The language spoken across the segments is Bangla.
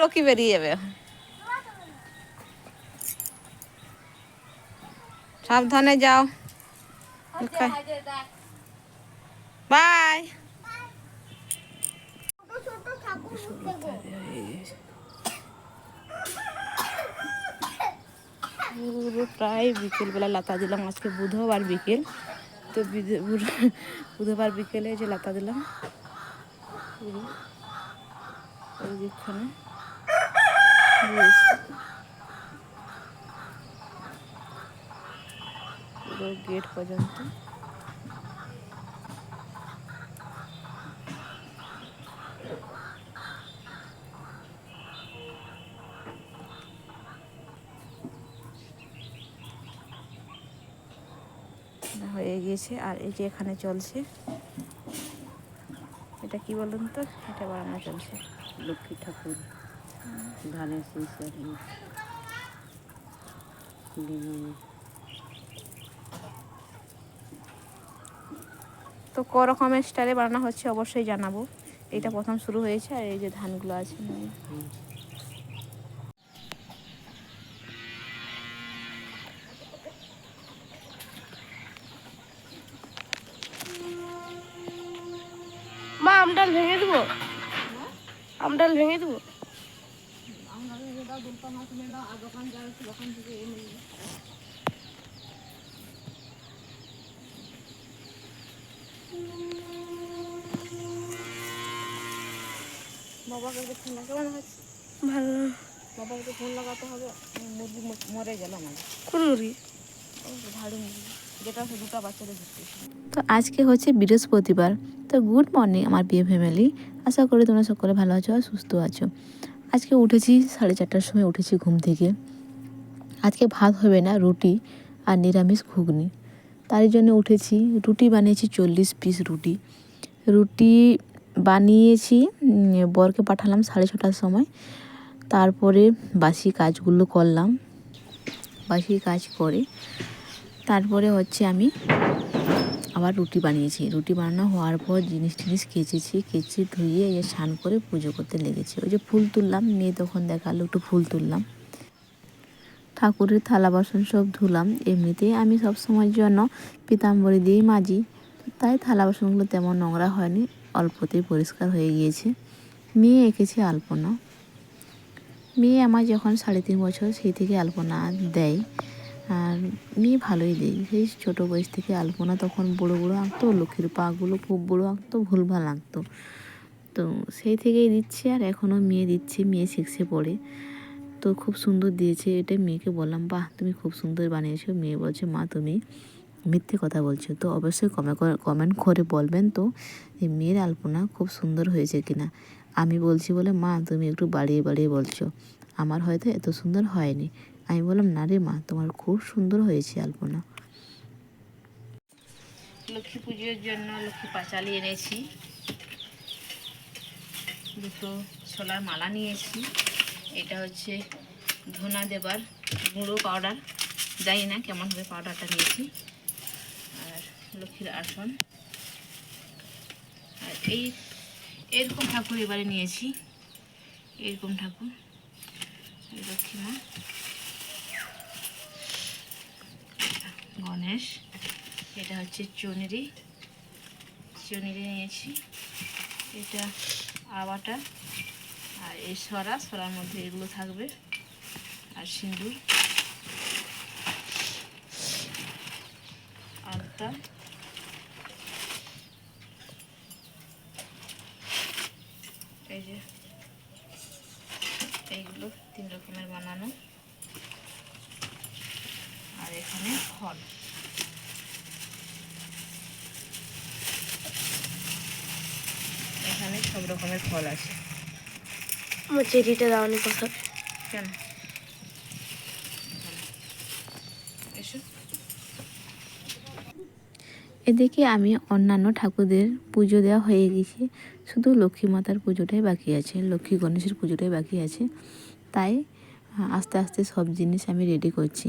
রকি বেরিয়ে যাবে। সাবধানে যাও। বাই। পুরো প্রায় বিকেলবেলা লাতা দিলাম আজকে বুধবার বিকেল। তো বিধ- বুধ- বুধবার বিকেলে যে লাতা দিলাম। রয়েছে। পুরো গেট পর্যন্ত। হয়ে গিয়েছে, আর এই যে এখানে চলছে। এটা কি বলুন তো? এটা বানানো চলছে। লক্ষ্মী ঠাকুর। ধানের শীষ আর তো ক রকমের স্টাইলে বানানো হচ্ছে অবশ্যই জানাব। এটা প্রথম শুরু হয়েছে আর এই যে ধানগুলো আছে মা আমডাল ভেঙে দেবো? আমডাল ভেঙে দেবো? ভালো। ফোন লাগাতে হবে মরে গেল যেটা দুটো তো আজকে হচ্ছে বৃহস্পতিবার। তো গুড মর্নিং আমার বিয়ে ফ্যামিলি আশা করি তোমরা সকলে ভালো আছো আর সুস্থ আছো। আজকে উঠেছি সাড়ে চারটার সময় উঠেছি ঘুম থেকে। আজকে ভাত হবে না, রুটি আর নিরামিষ ঘুগনি। তার জন্য উঠেছি, রুটি বানিয়েছি চল্লিশ পিস রুটি। রুটি বানিয়েছি বরকে পাঠালাম সাড়ে ছটার সময়। তারপরে বাসি কাজগুলো করলাম, বাসি কাজ করে। তারপরে হচ্ছে আমি আবার রুটি বানিয়েছি। রুটি বানানো হওয়ার পর জিনিস টিনিস কেচেছি, কেচে ধুয়ে এই স্নান করে পুজো করতে লেগেছি। ওই যে ফুল তুললাম, মেয়ে তখন দেখাল একটু ফুল তুললাম। ঠাকুরের থালা বাসন সব ধুলাম। এমনিতেই আমি সব সময়ের জন্য পিতাম্বরী দিয়েই মাজি। তাই থালা বাসনগুলো তেমন নোংরা হয়নি, অল্পতেই পরিষ্কার হয়ে গিয়েছে। মেয়ে এঁকেছে আলপনা। মেয়ে আমার যখন সাড়ে তিন বছর, সেই থেকে আলপনা দেয়। আর মেয়ে ভালোই দেয় সেই ছোটো বয়স থেকে আলপনা তখন বড়ো বড়ো আঁকতো, লক্ষ্মীর পাগুলো খুব বড়ো আঁকতো, ভুলভাল আঁকতো। তো সেই থেকেই দিচ্ছে আর এখনও মেয়ে দিচ্ছে, মেয়ে সিক্সে পড়ে। তো খুব সুন্দর দিয়েছে, এটা মেয়েকে বললাম, বাহ, তুমি খুব সুন্দর বানিয়েছো, মেয়ে বলছে, মা, তুমি মিথ্যে কথা বলছো। তো অবশ্যই কমে কমেন্ট করে বলবেন তো যে মেয়ের আলপনা খুব সুন্দর হয়েছে কিনা? আমি বলছি বলে, মা, তুমি একটু বাড়িয়ে বাড়িয়ে বলছো। আমার হয়তো এত সুন্দর হয়নি। আমি বললাম, না রে মা, তোমার খুব সুন্দর হয়েছে আলপনা। লক্ষ্মী পুজোর জন্য লক্ষ্মী পাঁচালি এনেছি। দুটো ছোলার মালা নিয়েছি এটা হচ্ছে ধনা দেবার গুঁড়ো পাউডার। জানি না কেমন হবে পাউডারটা নিয়েছি। আর লক্ষ্মীর আসন। আর এই এরকম ঠাকুর এবারে নিয়েছি। এরকম ঠাকুর। লক্ষ্মী মা। গণেশ এটা হচ্ছে চুনরি। চুনরি নিয়েছি। এটা আবাটা আর এই সরা, সরার মধ্যে এগুলো থাকবে। আর সিঁদুর। আলতা। এই যে, এইগুলো তিন রকমের বানানো। আর এখানে ফল এখানে সব রকমের ফল আছে। আমার চেরিটা দাওনি কথা কেন? এসো। এদিকে আমি অন্যান্য ঠাকুরদের পুজো দেওয়া হয়ে গেছে। শুধু লক্ষ্মী মাতার পুজোটাই বাকি আছে লক্ষ্মী গণেশের পুজোটাই বাকি আছে। তাই আস্তে আস্তে সব জিনিস আমি রেডি করছি।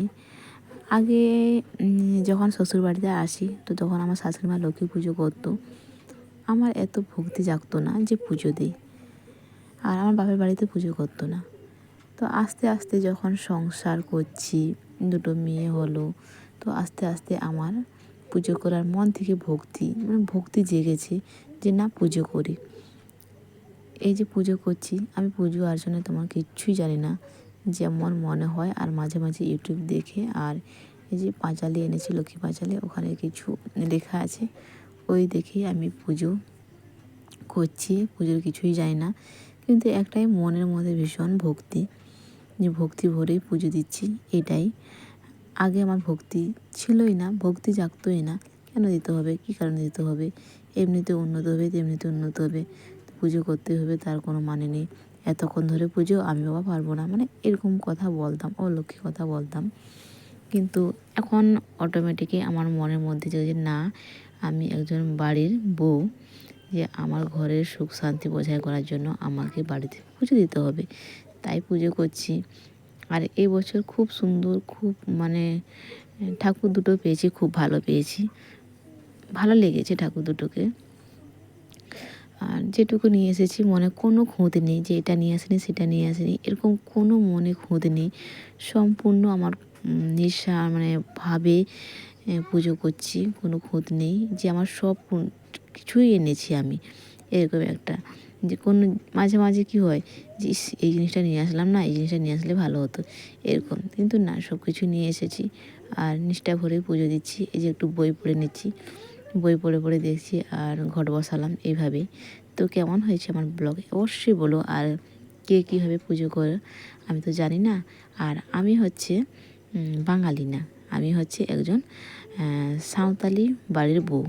আগে যখন শ্বশুরবাড়িতে আসি তো তখন আমার শাশুড়ি মা লক্ষ্মী পুজো করতো। আমার এত ভক্তি জাগতো না যে পুজো দিই। আর আমার বাপের বাড়িতে পুজো করতো না। তো আস্তে আস্তে যখন সংসার করছি, দুটো মেয়ে হলো, তো আস্তে আস্তে আমার পুজো করার মন থেকে ভক্তি মানে ভক্তি জেগেছে যে না পুজো করি। এই যে পুজো করছি, আমি পুজো অর্চনে তোমার কিচ্ছুই জানি না। যেমন মনে হয় আর মাঝে মাঝে ইউটিউব দেখে আর এই যে পাঁচালি এনেছি, লক্ষ্মী পাঁচালি, ওখানে কিছু লেখা আছে। ওই দেখে আমি পুজো করছি, পুজোর কিছুই জানি না। কিন্তু একটাই মনের মধ্যে ভীষণ ভক্তি, যে ভক্তি ভরেই পুজো দিচ্ছি, এটাই। আগে আমার ভক্তি ছিলই না, ভক্তি জাগতই না। কেন দিতে হবে? কী কারণে দিতে হবে? এমনিতে উন্নত হবে, তেমনিতে উন্নত হবে। পুজো করতে হবে, তার কোনো মানে নেই। এতক্ষণ ধরে পুজো, আমি বাবা পারব না। মানে এরকম কথা বলতাম ও লক্ষ্মী কথা বলতাম। কিন্তু এখন অটোমেটিকই আমার মনের মধ্যে যে না আমি একজন বাড়ির বউ যে আমার ঘরের সুখ শান্তি বজায় করার জন্য আমাকে বাড়িতে পুজো দিতে হবে। তাই পুজো করছি। আর এই বছর খুব সুন্দর, খুব মানে ঠাকুর দুটো পেয়েছি, খুব ভালো পেয়েছি। ভালো লেগেছে ঠাকুর দুটোকে। আর যেটুকু নিয়ে এসেছি মনে কোনো খুঁত নেই যে এটা নিয়ে আসেনি, সেটা নিয়ে আসেনি। এরকম কোনো মনে খুঁত নেই। সম্পূর্ণ আমার নিঃসা মানে ভাবে পুজো করছি, কোনো খুঁত নেই, যে আমার সব কিছুই এনেছি আমি, এরকম একটা। যে কোনো, মাঝে মাঝে কি হয়, যে এই জিনিসটা নিয়ে আসলাম না, এই জিনিসটা নিয়ে আসলে ভালো হতো, এরকম। কিন্তু না, সব কিছু নিয়ে এসেছি, আর নিষ্ঠা ভরে পুজো দিচ্ছি, এই যে একটু বই পড়ে নিচ্ছি, বই পড়ে পড়ে দেখছি, আর ঘট বসালাম এইভাবেই। তো কেমন হয়েছে আমার ব্লগ? অবশ্যই বলো, আর কে কীভাবে পুজো করে, আমি তো জানি না, আর আমি হচ্ছে বাঙালি না। আমি হচ্ছে একজন সাঁওতালি বাড়ির বউ।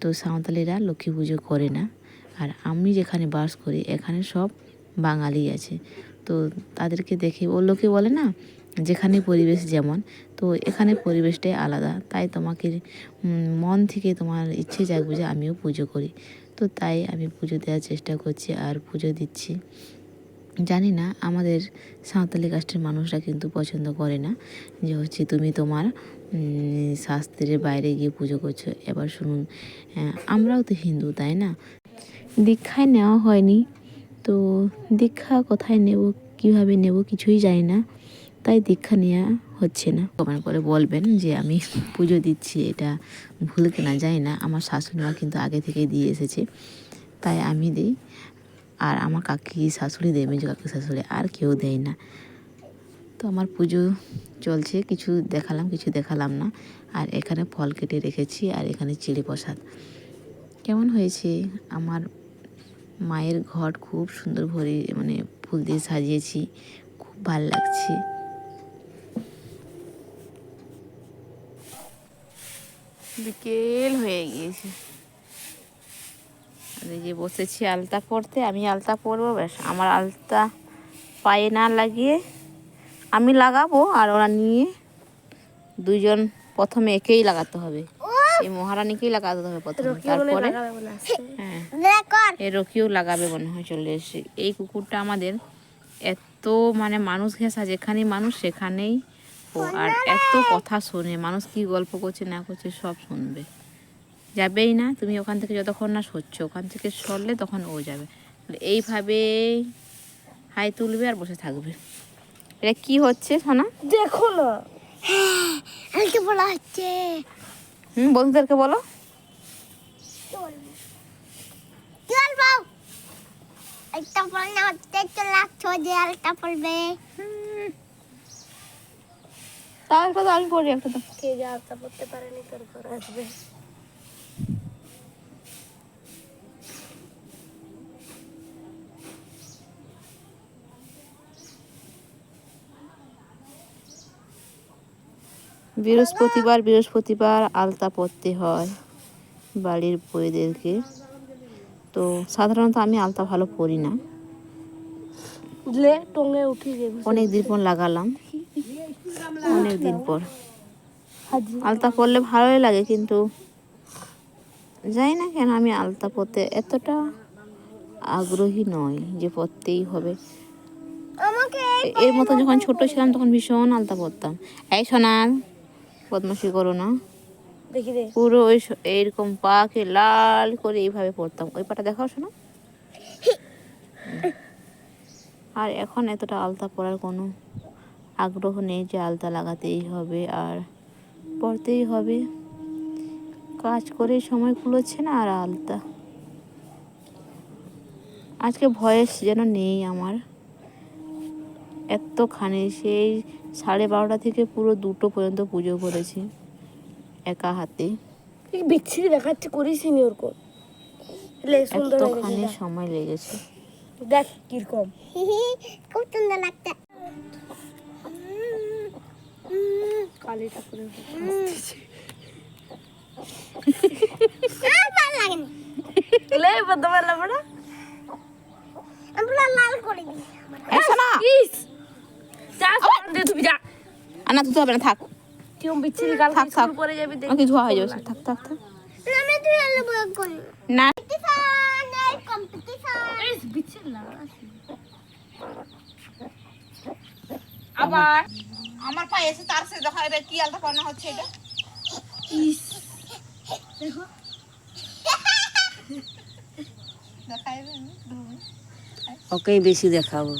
তো সাঁওতালিরা লক্ষ্মী পুজো করে না। আর আমি যেখানে বাস করি, এখানে সব বাঙালি আছে। তো তাদেরকে দেখে, ও লোকে বলে না, যেখানে পরিবেশ যেমন। তো এখানে পরিবেশটাই আলাদা। তাই তোমাকে মন থেকে তোমার ইচ্ছে জাগবে যে আমিও পুজো করি। তো তাই আমি পুজো দেওয়ার চেষ্টা করছি আর পুজো দিচ্ছি। জানি না, আমাদের সাঁওতালি কাস্টের মানুষরা কিন্তু পছন্দ করে না। যে হচ্ছে তুমি তোমার শাস্ত্রের বাইরে গিয়ে পুজো করছ। এবার শুনুন আমরাও তো হিন্দু, তাই না? দীক্ষায় নেওয়া হয়নি, তো দীক্ষা কোথায় নেব, কীভাবে নেব কিছুই জানি না। তাই দীক্ষা নেওয়া হচ্ছে না। কমেন্ট করে বলবেন যে আমি পুজো দিচ্ছি, এটা ভুল কিনা জানি না। আমার শাশুড়ি মা কিন্তু আগে থেকেই দিয়ে এসেছে। তাই আমি দিই। আর আমার কাকি শাশুড়ি দেয়, মেজো কাকি শাশুড়ি আর কেউ দেয় না। তো আমার পুজো চলছে, কিছু দেখালাম কিছু দেখালাম না। আর এখানে ফল কেটে রেখেছি আর এখানে চিড়ি প্রসাদ। কেমন হয়েছে? আমার মায়ের ঘর খুব সুন্দর ভরে মানে ফুল দিয়ে সাজিয়েছি, খুব ভালো লাগছে। বিকেল হয়ে গিয়েছে। যে বসেছি আলতা পরতে আমি আলতা পরবো ব্যাস আমার আলতা পায়ে না লাগিয়ে আমি লাগাবো আর ওরা নিয়ে দুজন প্রথমে একেই লাগাতে হবে। এই মহারানীকেই লাগাতে হবে প্রথমে তারপরে হ্যাঁ। এই রকিও লাগাবে মনে হয় চলে এসে এই কুকুরটা আমাদের এত মানে মানুষ ঘেঁষা যেখানেই মানুষ সেখানেই আর এত কথা শোনে মানুষ কি গল্প করছে না করছে সব শুনবে। যাবেই না। তুমি ওখান থেকে যতক্ষণ না সরছ ওখান থেকে সরলে তখন ও যাবে। তাহলে এইভাবে হাই তুলবে আর বসে থাকবে। এটা কি হচ্ছে সোনা? দেখো না। আমাকে বলা হচ্ছে। হুম বন্ধুদেরকে বলো। একটা হচ্ছে যে আরেকটা পড়বে তাও একটা তো আমি পড়ি একটা তো। কে যা পড়তে পারেনি তোর আসবে। বৃহস্পতিবার বৃহস্পতিবার আলতা পরতে হয় বাড়ির বইদেরকে তো সাধারণত আমি আলতা ভালো পরি না। অনেক দিন পর লাগালাম। অনেক দিন পর। আলতা পরলে ভালোই লাগে কিন্তু জানি না কেন আমি আলতা পরতে এতটা আগ্রহী নয় যে পরতেই হবে। এর মতো যখন ছোট ছিলাম তখন ভীষণ আলতা পরতাম। এই সোনার বদমাসি করো না। দেখি পুরো ওই এইরকম পাকে লাল করে এইভাবে পড়তাম। ওই পাটা দেখাও শোনো। আর এখন এতটা আলতা পরার কোনো আগ্রহ নেই যে আলতা লাগাতেই হবে আর পড়তেই হবে। কাজ করে সময় কুলোচ্ছে না আর আলতা। আজকে ভয়েস যেন নেই আমার। এতখানি সেই সাড়ে বারোটা থেকে পুরো দুটো পর্যন্ত পুজো করেছি একা হাতে। বিচ্ছিরি দেখাচ্ছে করিস নি ওর এতখানি সময় লেগেছে। দেখ কীরকম। খুব সুন্দর লাগছে। কালী ঠাকুরের লাগে না লাল করে দিই। দে তুই যা। আনা তুই হবে না থাক। কিরম বিচ্ছিরি কাল থাক, থাক। পরে যাবি দেখ। আমাকে ধোয়া হয়ে যাবে থাক থাক থাক। আমি তুই আলো বল করি না। কম্পিটিশন কম্পিটিশন ইস বিচ্ছিরি আবার। আমার পায়ে এসে তার সাথে দেখা এটা কি আলতা পরানো হচ্ছে এটা? ইস। দেখো দেখাইবে ওকেই বেশি দেখাবো।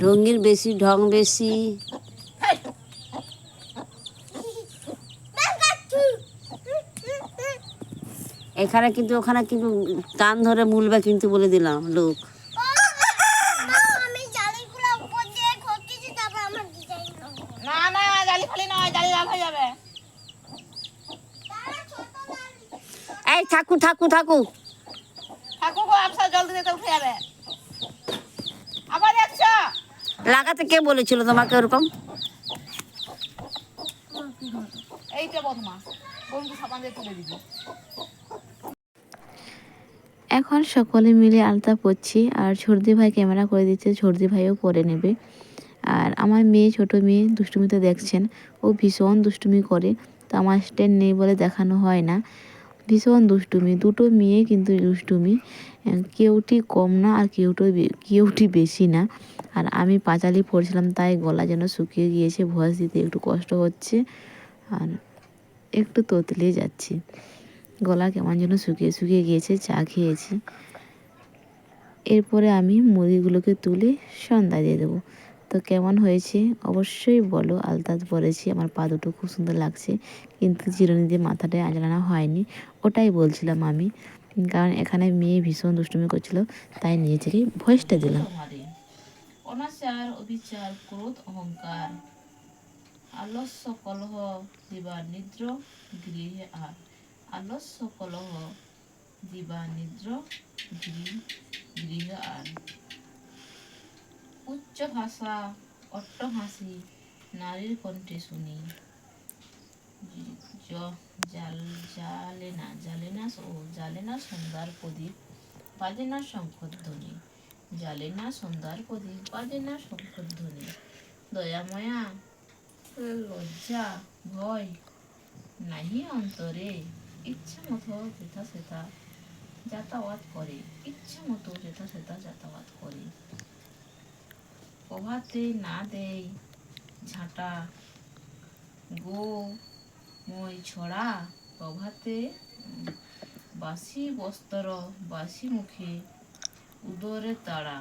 ঢঙ্গির বেশি ঢং বেশি। এখানে কিন্তু ওখানে কিন্তু কান ধরে মুলবে কিন্তু বলে দিলাম লোক। এই থাকু থাকু থাকু। ঠাকুর গো আপসা জলদি দিতে উঠে যাবে। আবার একশো। লাগাতে কে বলেছিল তোমাকে ওরকম? এইটা বদমাস বন্ধু সাবান দিয়ে তুলে দিবি। এখন সকলে মিলে আলতা পরছি আর ছর্দি ভাই ক্যামেরা করে দিচ্ছে ছর্দি ভাইও পরে নেবে। আর আমার মেয়ে ছোট মেয়ে দুষ্টুমিতে দেখছেন ও ভীষণ দুষ্টুমি করে তো আমার স্ট্যান্ড নেই বলে দেখানো হয় না। ভীষণ দুষ্টুমি, দুটো মেয়ে কিন্তু দুষ্টুমি। কেউটি কম না আর কেউটো কেউটি বেশি না। আর আমি পাঁচালি পড়ছিলাম, তাই গলা যেন শুকিয়ে গিয়েছে, ভয়েস দিতে একটু কষ্ট হচ্ছে। আর একটু তোতলে যাচ্ছি। গলা কেমন যেন শুকিয়ে শুকিয়ে গিয়েছে, চা খেয়েছি। এরপরে আমি মুরগিগুলোকে তুলে সন্ধ্যা দিয়ে দেবো। তো কেমন হয়েছে? অবশ্যই বলো। আলতাত পরেছি আমার পা দুটো খুব সুন্দর লাগছে। কিন্তু চিরুনি দিয়ে মাথাটায় আঁচড়ানো হয়নি। ওটাই বলছিলাম আমি। কারণ এখানে মেয়ে ভীষণ দুষ্টুমি করছিল, তাই নিয়ে থেকে ভয়েসটা দিলাম। অনাচার, অবিচার, ক্রোধ, অহংকার। আলস্য, কলহ দিবা নিদ্র, গৃহে আর। আলস্য, কলহ দিবা নিদ্র, গৃহ- গৃহে আর। উচ্চ ভাষা অট্ট হাসি নারীর কণ্ঠে শুনি। জাল, জালে না জালে না ও, জালে না সন্ধ্যার প্রদীপ, বাজে না শঙ্খধ্বনি জালে না সন্ধ্যার প্রদীপ, বাজে না শঙ্খধ্বনি দয়া, মায়া, লজ্জা, ভয় নাহি অন্তরে। ইচ্ছা মতো যেথা সেথা যাতায়াত করে। ইচ্ছা মতো যেথা সেথা যাতায়াত করে। প্রভাতে না দেয় ঝাঁটা। গো মই ছড়া কভাতে বাসি বস্ত্র বাসি মুখে উদরে তাড়া